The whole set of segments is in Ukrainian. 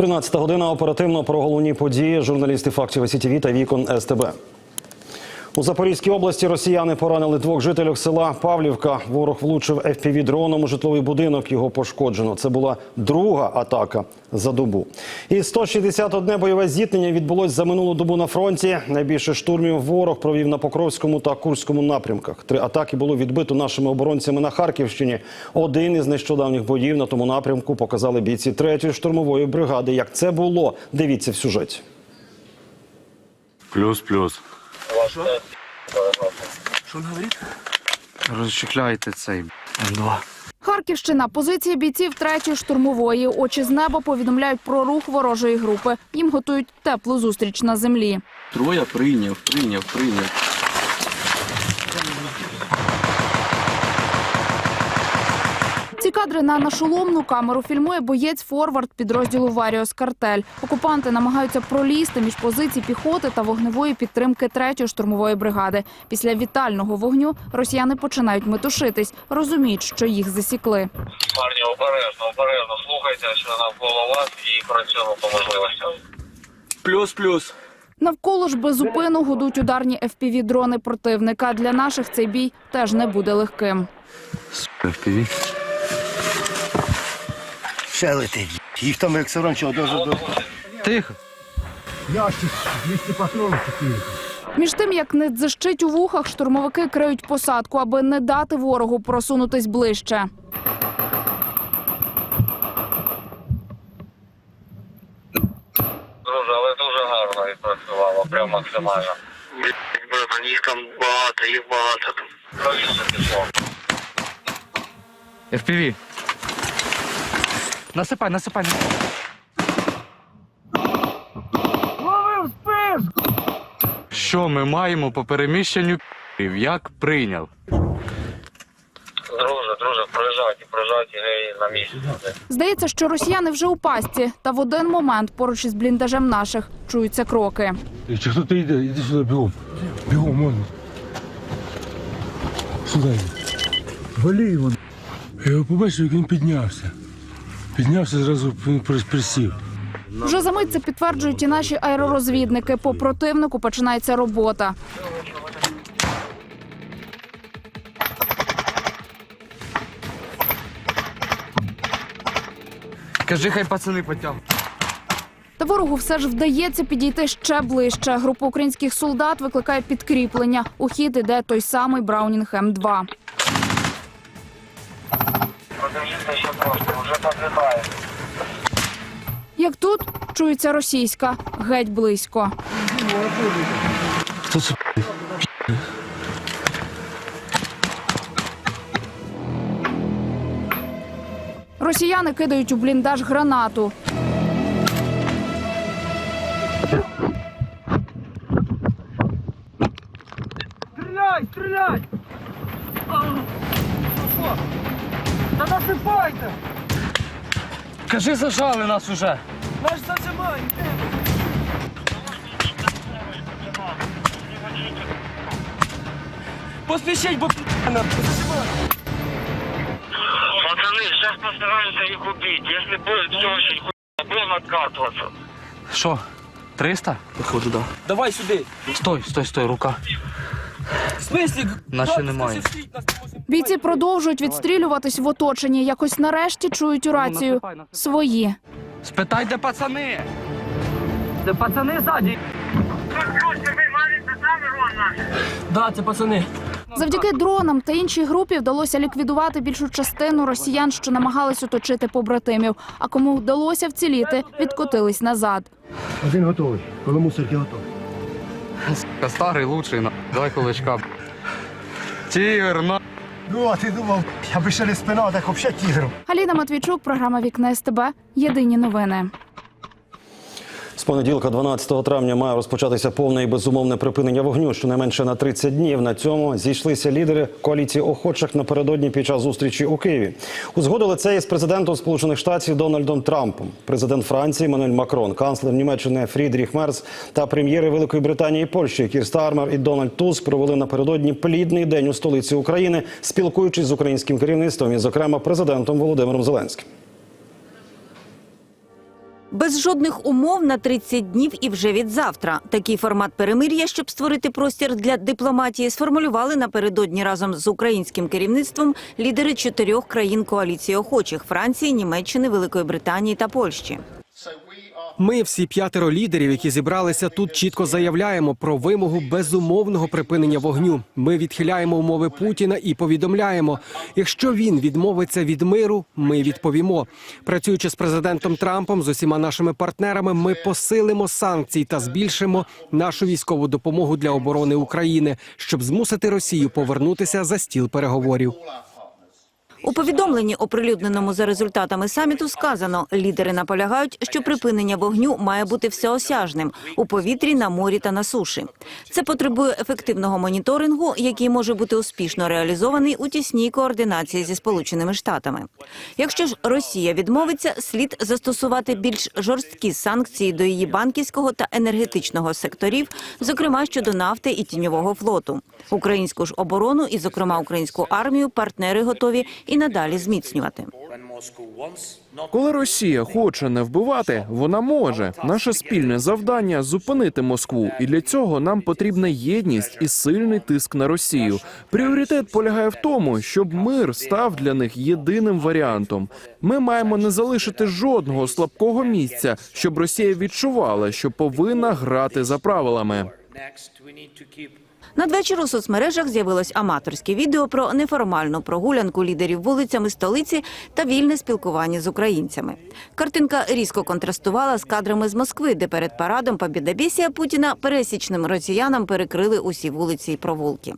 13 година оперативно про головні події. Журналісти фактів СІТІВІ та вікон СТБ. У Запорізькій області росіяни поранили двох жителів села Павлівка. Ворог влучив fpv дроном у житловий будинок. Його пошкоджено. Це була друга атака за добу. І 161 бойове зіткнення відбулось за минулу добу на фронті. Найбільше штурмів ворог провів на Покровському та Курському напрямках. Три атаки було відбито нашими оборонцями на Харківщині. Один із нещодавніх боїв на тому напрямку показали бійці третьої штурмової бригади. Як це було? Дивіться в сюжеті. Плюс-плюс. Що він говорить? Розчехляйте цей М2. Харківщина. Позиції бійців третьої штурмової. Очі з неба повідомляють про рух ворожої групи. Їм готують теплу зустріч на землі. Троя прийняв, прийняв, прийняв. Ці кадри на нашоломну камеру фільмує боєць форвард підрозділу Варіос Картель. Окупанти намагаються пролізти між позицій піхоти та вогневої підтримки третьої штурмової бригади. Після вітального вогню росіяни починають метушитись, розуміють, що їх засікли. Парні, обережно, обережно слухайте, що навколо вас і працюємо по можливостям. Плюс-плюс. Навколо ж безупину гудуть ударні fpv дрони противника. Для наших цей бій теж не буде легким. FPV. Ще летить. Їх там як саранча дуже до Тихо. ящик 200 патронів таких. Між тим, як не дзищить у вухах, штурмовики криють посадку, аби не дати ворогу просунутись ближче. Друже, але дуже гарно відпрацювало, прям максимально. Блін, їх там багато, їх багато. Правильно пішло. FPV. Насипай, насипай. Що ми маємо по переміщенню п***ів? Як прийняв? Друже, друже, прижаті, прижаті, гей, на місці. Здається, що росіяни вже у пастці, та в один момент поруч із бліндажем наших чуються кроки. Чи хто-то йде, іди сюди бігом. Бігом, можна. Сюди йди. Вали його. Я його побачив, як він піднявся. Піднявся, зразу присів. Вже за мить це підтверджують і наші аеророзвідники. По противнику починається робота. Кажи, хай пацани потягнуть. Та ворогу все ж вдається підійти ще ближче. Група українських солдат викликає підкріплення. У хід іде той самий Браунінг М2. Підлітає. Як тут чується російська, геть близько. Хто це? Росіяни кидають у бліндаж гранату. Кажи, зажали нас уже. Поспішіть, бо Пацани, зараз постараємося їх убити. Якщо буде все очень хуй, будемо откатуватися. Що? 300? Походу, да. Давай сюди. Стой, стой, стой, рука. Как немає. Бійці продовжують відстрілюватись в оточенні. Якось нарешті чують у рацію свої. Спитай, де пацани. Да, це пацани. Завдяки дронам та іншій групі вдалося ліквідувати більшу частину росіян, що намагались оточити побратимів. А кому вдалося вціліти, відкотились назад. Один готовий. Коло мусорки готовий. Старий лучший, на. Давай кулачка. Тігр, на. Ну, а ти думав, я би ще не спинав, так взагалі тігр. Аліна Матвійчук, програма Вікна СТБ. Єдині новини. З понеділка, 12 травня, має розпочатися повне і безумовне припинення вогню, щонайменше на 30 днів. На цьому зійшлися лідери коаліції охочих напередодні під час зустрічі у Києві. Узгодили це із президентом Сполучених Штатів Дональдом Трампом, президент Франції Мануель Макрон, канцлер Німеччини Фрідріх Мерц та прем'єри Великої Британії і Польщі Кір Стармер і Дональд Туск провели напередодні плідний день у столиці України, спілкуючись з українським керівництвом і, зокрема, президентом Володимиром Зеленським. Без жодних умов на 30 днів і вже від завтра. Такий формат перемир'я, щоб створити простір для дипломатії, сформулювали напередодні разом з українським керівництвом лідери чотирьох країн коаліції охочих Франції, Німеччини, Великої Британії та Польщі. Ми, всі п'ятеро лідерів, які зібралися тут, чітко заявляємо про вимогу безумовного припинення вогню. Ми відхиляємо умови Путіна і повідомляємо, якщо він відмовиться від миру, ми відповімо. Працюючи з президентом Трампом, з усіма нашими партнерами, ми посилимо санкції та збільшимо нашу військову допомогу для оборони України, щоб змусити Росію повернутися за стіл переговорів. У повідомленні, оприлюдненому за результатами саміту, сказано, лідери наполягають, що припинення вогню має бути всеосяжним у повітрі, на морі та на суші. Це потребує ефективного моніторингу, який може бути успішно реалізований у тісній координації зі Сполученими Штатами. Якщо ж Росія відмовиться, слід застосувати більш жорсткі санкції до її банківського та енергетичного секторів, зокрема щодо нафти і тіньового флоту. Українську ж оборону і, зокрема, українську армію, партнери готові і надалі зміцнювати. Коли Росія хоче не вбивати, вона може. Наше спільне завдання зупинити Москву, і для цього нам потрібна єдність і сильний тиск на Росію. Пріоритет полягає в тому, щоб мир став для них єдиним варіантом. Ми маємо не залишити жодного слабкого місця, щоб Росія відчувала, що повинна грати за правилами. Надвечір у соцмережах з'явилось аматорське відео про неформальну прогулянку лідерів вулицями столиці та вільне спілкування з українцями. Картинка різко контрастувала з кадрами з Москви, де перед парадом побідабісія Путіна пересічним росіянам перекрили усі вулиці і провулки.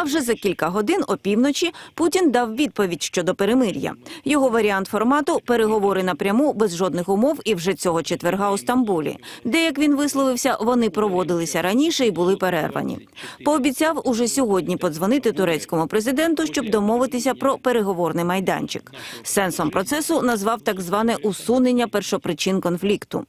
А вже за кілька годин опівночі Путін дав відповідь щодо перемир'я. Його варіант формату переговори напряму без жодних умов і вже цього четверга у Стамбулі, де, як він висловився, вони проводилися раніше і були перервані. Пообіцяв уже сьогодні подзвонити турецькому президенту, щоб домовитися про переговорний майданчик. Сенсом процесу назвав так зване усунення першопричин конфлікту.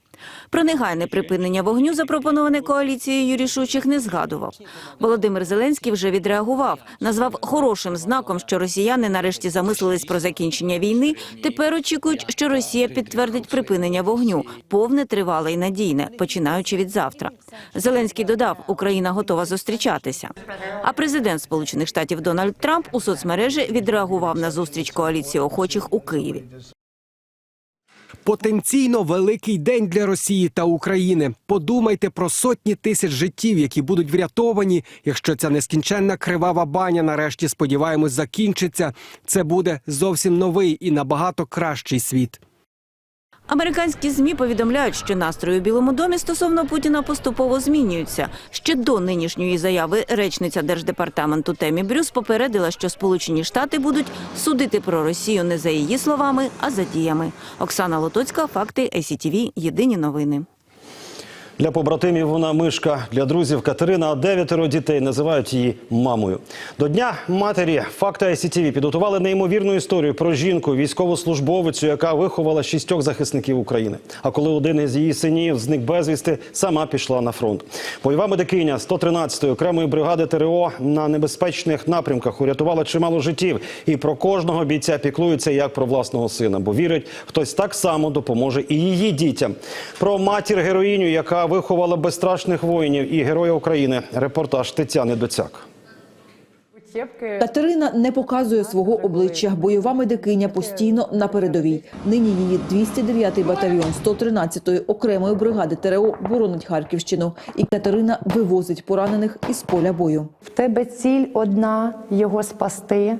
Про негайне припинення вогню, запропоноване коаліцією рішучих, не згадував. Володимир Зеленський вже відреагував, назвав хорошим знаком, що росіяни нарешті замислились про закінчення війни. Тепер очікують, що Росія підтвердить припинення вогню, повне, тривале і надійне, починаючи від завтра. Зеленський додав, Україна готова зустрічатися. А президент Сполучених Штатів Дональд Трамп у соцмережі відреагував на зустріч коаліції охочих у Києві. Потенційно великий день для Росії та України. Подумайте про сотні тисяч життів, які будуть врятовані, якщо ця нескінченна кривава баня нарешті сподіваємось закінчиться. Це буде зовсім новий і набагато кращий світ. Американські змі повідомляють, що настрої у Білому домі стосовно Путіна поступово змінюються. Ще до нинішньої заяви речниця держдепартаменту Темі Брюс попередила, що Сполучені Штати будуть судити про Росію не за її словами, а за діями. Оксана Лотоцька, факти ICTV, Єдині новини. Для побратимів вона мишка, для друзів Катерина, а дев'ятеро дітей називають її мамою. До дня матері факти ICTV підготували неймовірну історію про жінку, військовослужбовицю, яка виховала шістьох захисників України. А коли один із її синів зник безвісти, сама пішла на фронт. Бойова медикиня 113-ї окремої бригади ТРО на небезпечних напрямках урятувала чимало життів. І про кожного бійця піклується як про власного сина, бо вірить, хтось так само допоможе і її дітям. Про матір героїню, яка виховала безстрашних воїнів і героя України. Репортаж Тетяни Доцяк. Катерина не показує свого обличчя. Бойова медикиня постійно на передовій. Нині її 209-й батальйон 113-ї окремої бригади ТРО боронить Харківщину. І Катерина вивозить поранених із поля бою. В тебе ціль одна його спасти,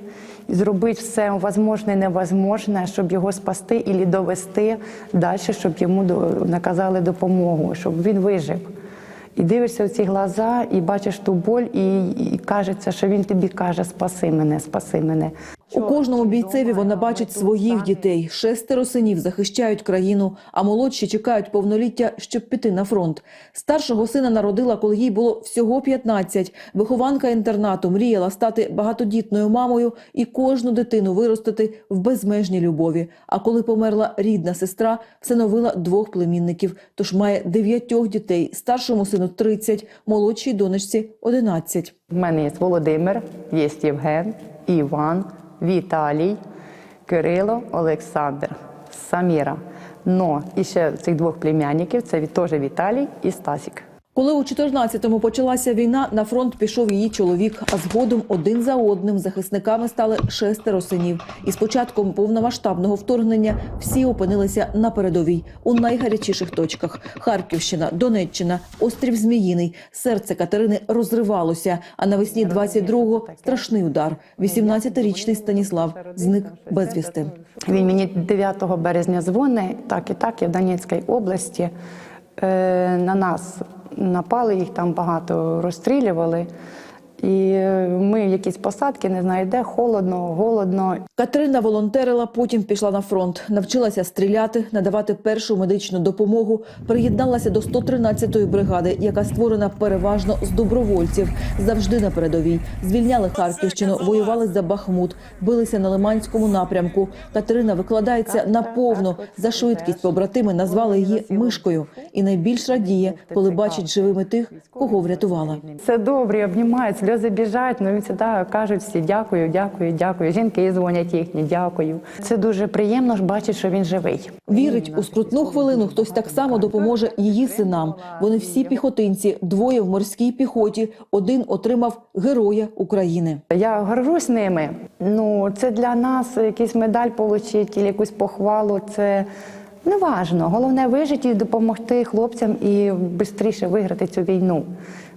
зробити все можливе і невозможне, щоб його спасти і довести далі, щоб йому до- наказали допомогу, щоб він вижив. І дивишся в ці глаза, і бачиш ту боль, і, і кажеться, що він тобі каже: Спаси мене, спаси мене. У кожному бійцеві вона бачить своїх дітей. Шестеро синів захищають країну, а молодші чекають повноліття, щоб піти на фронт. Старшого сина народила, коли їй було всього 15. Вихованка інтернату мріяла стати багатодітною мамою і кожну дитину виростити в безмежній любові. А коли померла рідна сестра, всиновила двох племінників. Тож має дев'ятьох дітей. Старшому сину 30, молодшій донечці 11. В мене є Володимир, є Євген, Іван, Віталій, Кирило, Олександр, Саміра. Но і ще цих двох племянників це теж Віталій і Стасік. Коли у 14-му почалася війна, на фронт пішов її чоловік, а згодом один за одним захисниками стали шестеро синів. І з початком повномасштабного вторгнення всі опинилися на передовій у найгарячіших точках: Харківщина, Донеччина, острів Зміїний. Серце Катерини розривалося. А навесні 22-го – страшний удар. 18-річний Станіслав зник безвісти. Він мені 9 березня дзвонить, так і так, я в Донецькій області. Е, на нас напали, їх там багато розстрілювали. І е, ми якісь посадки, не знаю де, холодно, голодно. Катерина волонтерила, потім пішла на фронт, навчилася стріляти, надавати першу медичну допомогу, приєдналася до 113-ї бригади, яка створена переважно з добровольців, завжди на передовій. Звільняли Харківщину, воювали за Бахмут, билися на Лиманському напрямку. Катерина викладається наповну. За швидкість побратими назвали її мишкою. І найбільш радіє, коли бачить живими тих, кого врятувала. Це добре, обнімають, сльози біжать. Ну він завжди кажуть всі дякую, дякую, дякую. Жінки дзвонять їхні, дякую. Це дуже приємно ж бачити, що він живий. Вірить, у скрутну хвилину хтось так само допоможе її синам. Вони всі піхотинці, двоє в морській піхоті, один отримав Героя України. Я горжусь ними. Ну це для нас якийсь медаль отримати, якусь похвалу. Це не важно. Головне вижити і допомогти хлопцям і швидше виграти цю війну.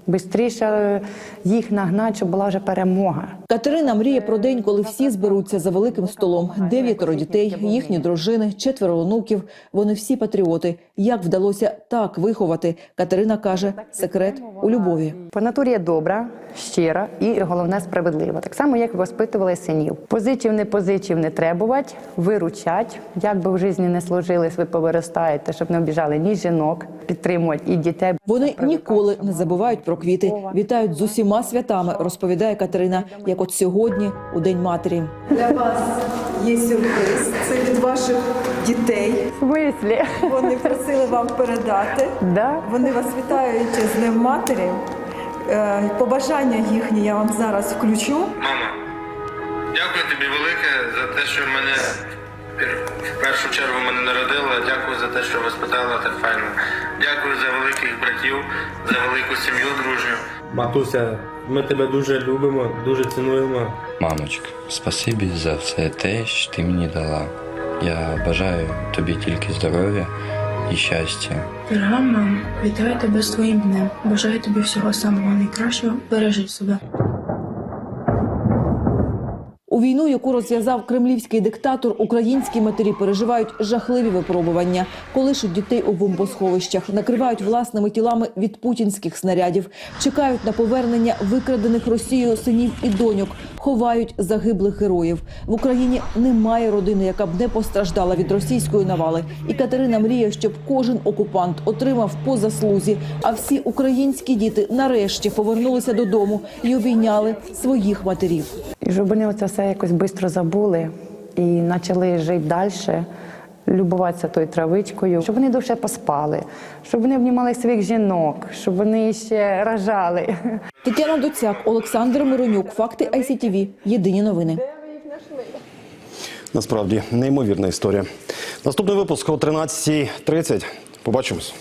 Бистріше їх нагнати, щоб була вже перемога. Катерина мріє про день, коли всі зберуться за великим столом. Дев'ятеро дітей, їхні дружини, четверо онуків. Вони всі патріоти. Як вдалося так виховати? Катерина каже, секрет у любові. По натурі я добра, щира і головне справедлива. Так само, як воспитували синів. Позичів, не позичів, не требувати, виручать. Як би в житті не сложились, ви повиростаєте, щоб не обіжали ні жінок, підтримувати і дітей. Вони ніколи не забувають про квіти. Вітають з усіма святами, розповідає Катерина, як от сьогодні, у День матері. Для вас є сюрприз. Це від ваших дітей. В смислі? Вони просили вам передати. Да? Вони вас вітають з Днем матері. Е, Побажання їхні я вам зараз включу. Мама, дякую тобі велике за те, що мене в першу чергу мене народила. Дякую за те, що воспитала так файно. Дякую за великих братів, за велику сім'ю дружню. Матуся, ми тебе дуже любимо, дуже цінуємо. Мамочка, спасибі за все те, що ти мені дала. Я бажаю тобі тільки здоров'я і щастя. Дорога мама, вітаю тебе з твоїм днем. Бажаю тобі всього самого найкращого. Бережи себе. Війну, яку розв'язав кремлівський диктатор, українські матері переживають жахливі випробування, колишуть дітей у бомбосховищах, накривають власними тілами від путінських снарядів, чекають на повернення викрадених Росією синів і доньок, ховають загиблих героїв. В Україні немає родини, яка б не постраждала від російської навали. І Катерина мріє, щоб кожен окупант отримав по заслузі, а всі українські діти нарешті повернулися додому і обійняли своїх матерів. І щоб вони оце все якось швидко забули і почали жити далі, любуватися тою травичкою, щоб вони довше поспали, щоб вони обнімали своїх жінок, щоб вони ще рожали. Тетяна Доцяк, Олександр Миронюк. Факти ICTV. Єдині новини. Насправді неймовірна історія. Наступний випуск о 13.30. Побачимось.